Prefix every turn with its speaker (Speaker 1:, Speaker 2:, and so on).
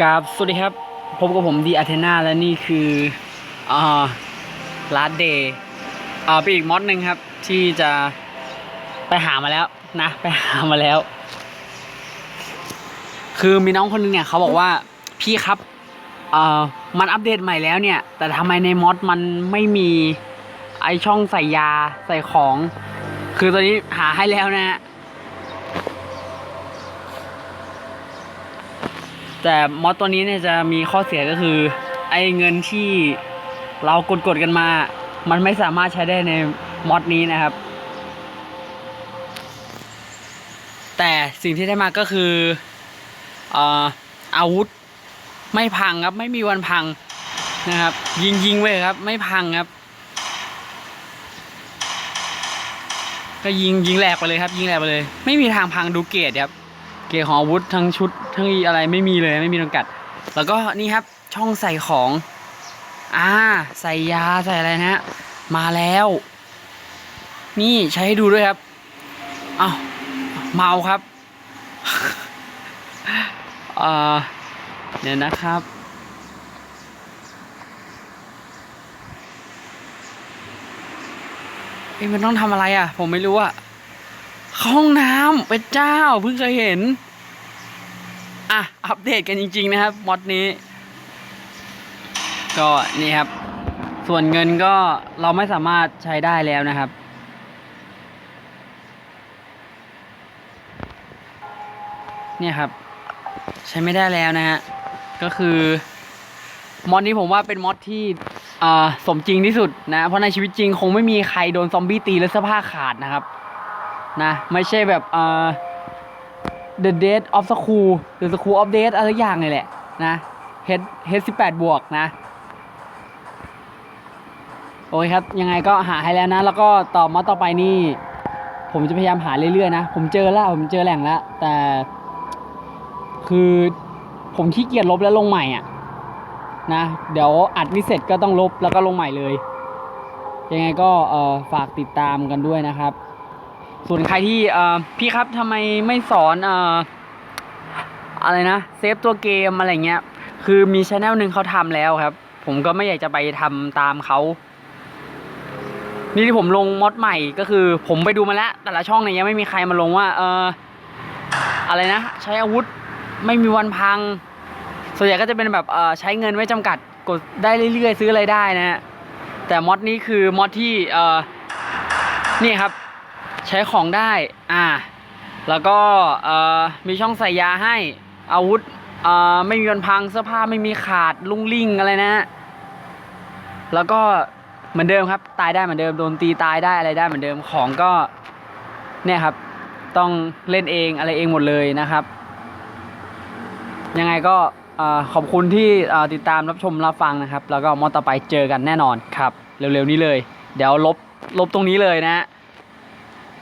Speaker 1: กราบสวัสดีครับพบกับผมดีอาเทนาและนี่คืออ่าลาดเดย์อ่าเป็นอีกมอดหนึ่งครับ ที่จะไปหามาแล้วนะ ไปหามาแล้ว คือมีน้องคนนึงเนี่ยเขาบอกว่าพี่ครับเอ่อมันอัปเดตใหม่แล้วเนี่ย แต่ทำไมในมอดมันไม่มีไอช่องใส่ยาใส่ของ คือตอนนี้หาให้แล้วนะฮะ แต่มอดตัวนี้เนี่ยจะมีข้อเสียก็คือไอ้เงินที่เรากดกดกันมา มันไม่สามารถใช้ได้ในมอดนี้นะครับ แต่สิ่งที่ได้มาก็คืออาวุธไม่พังครับไม่มีวันพังนะครับ ยิงยิงไว้ครับ ไม่พังครับ ก็ยิงยิงแหลกไปเลยครับ ยิงแหลกไปเลย ไม่มีทางพังดูเกตครับ กตของอาวุธทั้งชุดทั้งอะไรไม่มีเลยไม่มีจำกัด แล้วก็นี่ครับช่องใส่ของอ่าใส่ยาใส่อะไรนะฮะมาแล้ว นี่ใช้ให้ดูด้วยครับเอ้าเมาครับเออเดี๋ยวนะครับเอ้มันต้องทำอะไรอะ ผมไม่รู้อะ ห้องน้ำเป็นเจ้าเพิ่งเคยเห็น อะ อัปเดตกันจริง ๆ นะครับมอดนี้ ก็นี่ครับ ส่วนเงินก็เราไม่สามารถใช้ได้แล้วนะครับ เนี่ยครับ ใช้ไม่ได้แล้วนะฮะ ก็คือมอดนี้ผมว่าเป็นมอดที่อ่าสมจริงที่สุดนะ เพราะในชีวิตจริงคงไม่มีใครโดนซอมบี้ตีแล้วเสื้อผ้าขาดนะครับ นะ ไม่ใช่แบบอ่า The Death of School The School of Death อะไรอย่างเลยแหละนะ H H สิบแปดบวกนะ โอเคครับ ยังไงก็หาให้แล้วนะ แล้วก็ต่อมาต่อไปนี่ ผมจะพยายามหาเรื่อยๆนะ ผมเจอแล้วผมเจอแหล่งแล้ว แต่ คือผมขี้เกียจลบแล้วลงใหม่อะนะ เดี๋ยวอัดนี่เสร็จก็ต้องลบแล้วก็ลงใหม่เลย ยังไงก็เอ่อฝากติดตามกันด้วยนะครับ ส่วนใครที่พี่ครับทำไมไม่สอนอะไรนะเซฟตัวเกมอะไรเงี้ย คือมีช anel หนึ่งเขาทำแล้วครับ ผมก็ไม่อยากจะไปทำตามเขานี่ที่ผมลงมอดใหม่ก็คือ ผมไปดูมาแล้ว แต่ละช่องเนี่ยยังไม่มีใครมาลงว่า เอออะไรนะ ใช้อาวุธไม่มีวันพัง ส่วนใหญ่ก็จะเป็นแบบเออใช้เงินไม่จำกัดกดได้เรื่อยๆ ซื้ออะไรได้นะฮะแต่มอดนี้คือมอดที่เออนี่ครับ ใช้ของได้ อ่า แล้วก็เอ่อมีช่องใส่ยาให้ อาวุธเอ่อไม่มีวันพังเสื้อผ้าไม่มีขาดลุ่งลิ่งอะไรนะ แล้วก็เหมือนเดิมครับ ตายได้เหมือนเดิมโดนตีตายได้อะไรได้เหมือนเดิมของก็เนี่ยครับ ต้องเล่นเองอะไรเองหมดเลยนะครับ ยังไงก็เอ่อขอบคุณที่เอ่อติดตามรับชมรับฟังนะครับ แล้วก็มอต่อไปเจอกันแน่นอนครับ เร็วๆนี้เลย เดี๋ยวลบลบตรงนี้เลยนะ